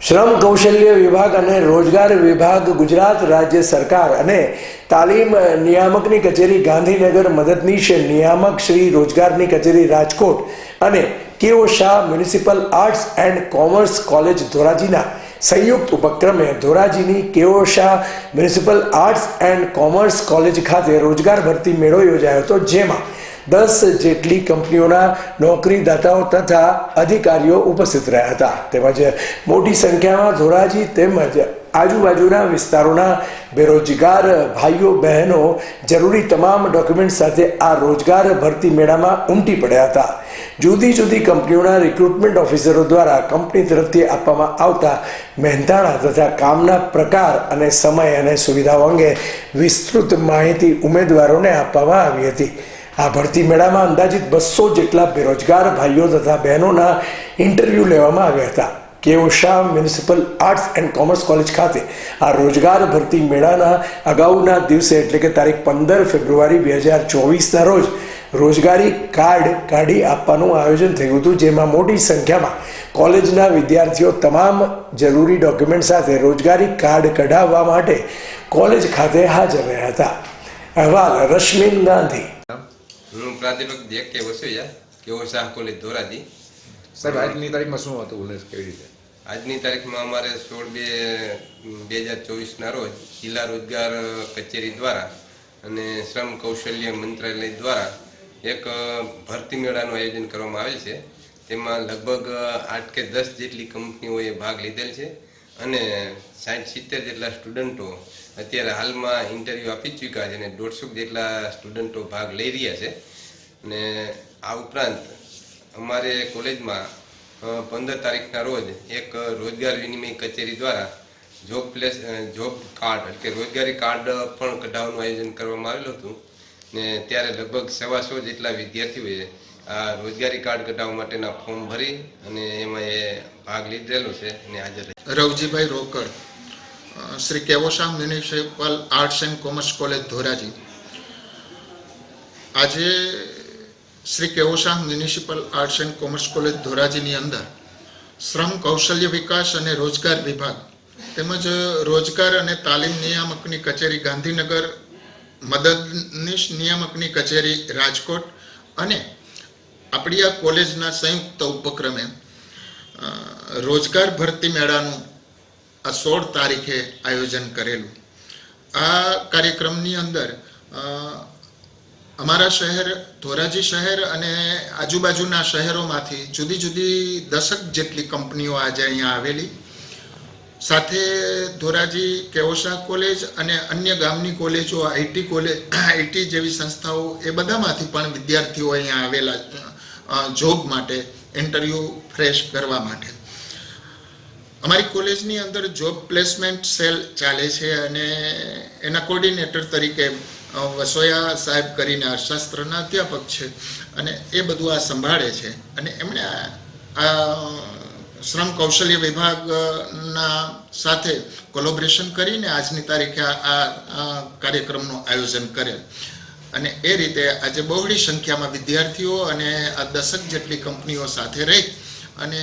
શ્રમ કૌશલ્ય વિભાગ અને રોજગાર વિભાગ ગુજરાત રાજ્ય સરકાર અને તાલીમ નિયામકની કચેરી ગાંધીનગર મદદનીશ નિયામક શ્રી રોજગારની કચેરી રાજકોટ અને KO Shah municipal arts and commerce college ધોરાજીના સંયુક્ત ઉપક્રમે ધોરાજીની KO Shah municipal arts and commerce college ખાતે રોજગાર ભરતી મેળો યોજાયો હતો, જેમાં દસ જેટલી કંપનીઓના નોકરીદાતાઓ તથા અધિકારીઓ ઉપસ્થિત રહ્યા હતા. તેમજ મોટી સંખ્યામાં ધોરાજી તેમજ આજુબાજુના વિસ્તારોના બેરોજગાર ભાઈઓ, બહેનો જરૂરી તમામ ડોક્યુમેન્ટ સાથે આ રોજગાર ભરતી મેળામાં ઉમટી પડ્યા હતા. જુદી જુદી કંપનીઓના રિક્રુટમેન્ટ ઓફિસરો દ્વારા કંપની તરફથી આપવામાં આવતા મહેનતાણા તથા કામના પ્રકાર અને સમય અને સુવિધાઓ અંગે વિસ્તૃત માહિતી ઉમેદવારોને આપવામાં આવી હતી. આ ભરતી મેળામાં અંદાજિત બસો જેટલા બેરોજગાર ભાઈઓ તથા બહેનોના ઇન્ટરવ્યૂ લેવામાં આવ્યા હતા. KO Shah municipal arts and commerce college ખાતે આ રોજગાર ભરતી મેળાના અગાઉના દિવસે, એટલે કે તારીખ પંદર ફેબ્રુઆરી બે હજાર ચોવીસના રોજ, રોજગારી કાર્ડ કાઢી આપવાનું આયોજન થયું હતું, જેમાં મોટી સંખ્યામાં કોલેજના વિદ્યાર્થીઓ તમામ જરૂરી ડોક્યુમેન્ટ સાથે રોજગારી કાર્ડ કઢાવવા માટે કોલેજ ખાતે હાજર રહ્યા હતા. અહેવાલ રશ્મિન ગાંધી. હું પ્રાધ્યાપક દેખ કે વસોયા કેવો શાહ કોલેજ ધોરાજી. સાહેબ આજની તારીખમાં શું હતું ઉલ્લેખ કેવી રીતે? આજની તારીખમાં અમારે સોળ બે બે હજાર ચોવીસના રોજ જિલ્લા રોજગાર કચેરી દ્વારા અને શ્રમ કૌશલ્ય મંત્રાલય દ્વારા એક ભરતી મેળાનું આયોજન કરવામાં આવેલ છે. તેમાં લગભગ આઠ કે દસ જેટલી કંપનીઓએ ભાગ લીધેલ છે. અને સાઠ સિત્તેર જેટલા સ્ટુડન્ટો અત્યારે હાલમાં ઇન્ટરવ્યૂ આપી ચૂક્યા છે અને દોઢસો જેટલા સ્ટુડન્ટો ભાગ લઈ રહ્યા છે. અને આ ઉપરાંત અમારે કોલેજમાં પંદર તારીખના રોજ એક રોજગાર વિનિમય કચેરી દ્વારા જોબ પ્લેસ જોબ કાર્ડ એટલે કે રોજગારી કાર્ડ પણ કઢાવવાનું આયોજન કરવામાં આવેલું હતું. ને ત્યારે લગભગ સવાસો જેટલા વિદ્યાર્થીઓએ આ રોજગારી કાર્ડ કઢાવવા માટેના ફોર્મ ભરી અને એમાં એ ભાગ લીધેલો છે અને હાજર Ravjibhai Rokad Shri કેવોશામ municipal arts and commerce college Dhoraji. આજે Shri કેવોશાહ municipal arts and commerce college ધોરાજીની અંદર શ્રમ, કૌશલ્ય વિકાસ અને રોજગાર વિભાગ તેમજ રોજગાર અને તાલીમ નિયામકની કચેરી ગાંધીનગર, મદદનીશ નિયામકની કચેરી રાજકોટ અને આપણી આ કોલેજના સંયુક્ત ઉપક્રમે રોજગાર ભરતી મેળાનું આ સોળ તારીખે આયોજન કરેલું. આ કાર્યક્રમની અંદર અમારા શહેર, ધોરાજી શહેર અને આજુબાજુના શહેરોમાંથી જુદી જુદી દશક જેટલી કંપનીઓ આજે અહીંયા આવેલી. સાથે ધોરાજી કેવોશા કોલેજ અને અન્ય ગામની કોલેજો, આઈટી કોલેજ આઈટી જેવી સંસ્થાઓ એ બધામાંથી પણ વિદ્યાર્થીઓ અહીંયા આવેલા જોબ માટે ઇન્ટરવ્યૂ ફ્રેશ કરવા માટે. અમારી કોલેજની અંદર જોબ પ્લેસમેન્ટ સેલ ચાલે છે અને એના કોર્ડિનેટર તરીકે વસોયા સાહેબ કરીને અર્થશાસ્ત્રના અધ્યાપક છે અને એ બધું આ સંભાળે છે અને એમણે આ- શ્રમ કૌશલ્ય વિભાગના સાથે કોલોબરેશન કરીને આજની તારીખે આ કાર્યક્રમનું આયોજન કરેલ અને એ રીતે આજે બહોળી સંખ્યામાં વિદ્યાર્થીઓ અને આ દશક જેટલી કંપનીઓ સાથે રહી અને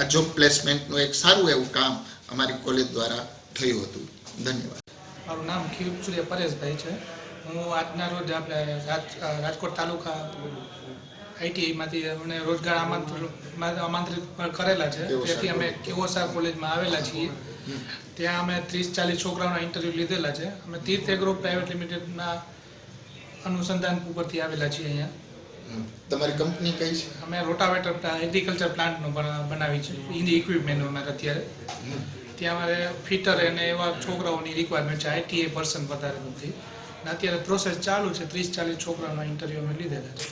આ જોબ પ્લેસમેન્ટનું એક સારું એવું કામ અમારી કોલેજ દ્વારા થયું હતું. ધન્યવાદ. મારું નામ ખીરચુરિયા પરેશભાઈ છે. હું આજના રોજ આપણે રાજકોટ તાલુકા આઈટીઆઈમાંથી અમને રોજગાર આમંત્રણ આમંત્રિત કરેલા છે. તેથી અમે કેવોસા કોલેજમાં આવેલા છીએ. ત્યાં અમે ત્રીસ ચાલીસ છોકરાઓના ઇન્ટરવ્યૂ લીધેલા છે. અમે તીર્થ એગ્રો પ્રાઇવેટ લિમિટેડના અનુસંધાન ઉપરથી આવેલા છીએ અહીંયા. તમારી કંપની કઈ છે? અમે રોટાવેટર એગ્રીકલ્ચર પ્લાન્ટનો બનાવી છે. ઇન્ડી ઇક્વિપમેન્ટ અમારે અત્યારે. ત્યાં અમારે ફિટર અને એવા છોકરાઓની રિક્વાયરમેન્ટ છે. આઈટીએ પર્સન વધારે નથી અત્યારે પ્રોસેસ ચાલુ છે. ત્રીસ ચાલીસ છોકરાઓના ઇન્ટરવ્યૂ અમે લીધેલા છે.